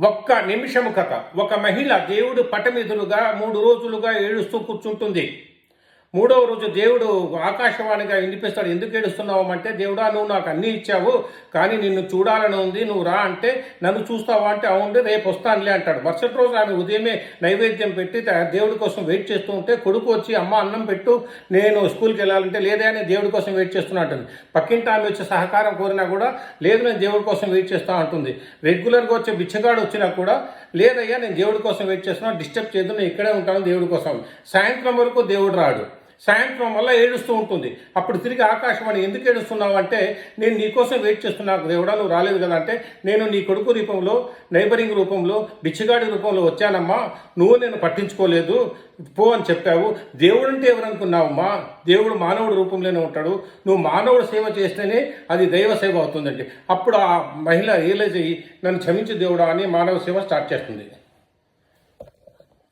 ఒక్క నిమిషము కథ ఒక మహిళ దేవుడు పటమిదులుగా మూడు రోజులుగా ఏడుస్తూ కూర్చుంటుంది. మూడవ రోజు దేవుడు ఆకాశవాణిగా వినిపిస్తాడు. ఎందుకు ఏడుస్తున్నావు అంటే దేవుడా నువ్వు నాకు అన్నీ ఇచ్చావు కానీ నిన్ను చూడాలని ఉంది. నువ్వు రా అంటే నన్ను చూస్తావా అంటే అవును రేపు వస్తానులే అంటాడు. మరుసటి రోజు ఆమె ఉదయమే నైవేద్యం పెట్టి దేవుడి కోసం వెయిట్ చేస్తూ ఉంటే కొడుకు వచ్చి అమ్మ అన్నం పెట్టు నేను స్కూల్కి వెళ్ళాలంటే లేదే అని దేవుడి కోసం వెయిట్ చేస్తున్నా అంటుంది పక్కింటి ఆమె వచ్చి సహకారం కోరినా కూడా లేదు నేను దేవుడి కోసం వెయిట్ చేస్తా అంటుంది. రెగ్యులర్గా వచ్చే బిచ్చగాడు వచ్చినా కూడా లేదయ్యా నేను దేవుడి కోసం వెయిట్ చేస్తున్నా డిస్టర్బ్ చేయదు నేను ఇక్కడే ఉంటాను దేవుడి కోసం. సాయంత్రం వరకు దేవుడు రాడు. సాయంత్రం వల్ల ఏడుస్తూ ఉంటుంది. అప్పుడు తిరిగి ఆకాశవాణి ఎందుకు ఏడుస్తున్నావు అంటే నేను నీకోసం వెయిట్ చేస్తున్నాను దేవుడా నువ్వు రాలేదు కదా అంటే నేను నీ కొడుకు రూపంలో నైబరింగ్ రూపంలో బిచ్చగాడి రూపంలో వచ్చానమ్మా. నువ్వు నేను పట్టించుకోలేదు. పో అని చెప్పావు. దేవుడు అంటే ఎవరనుకున్నావమ్మా? దేవుడు మానవుడు రూపంలోనే ఉంటాడు. నువ్వు మానవుడు సేవ చేస్తేనే అది దైవ సేవ అవుతుందండి. అప్పుడు ఆ మహిళ రియలైజ్ అయ్యి నన్ను క్షమించు దేవుడా అని మానవ సేవ స్టార్ట్ చేస్తుంది.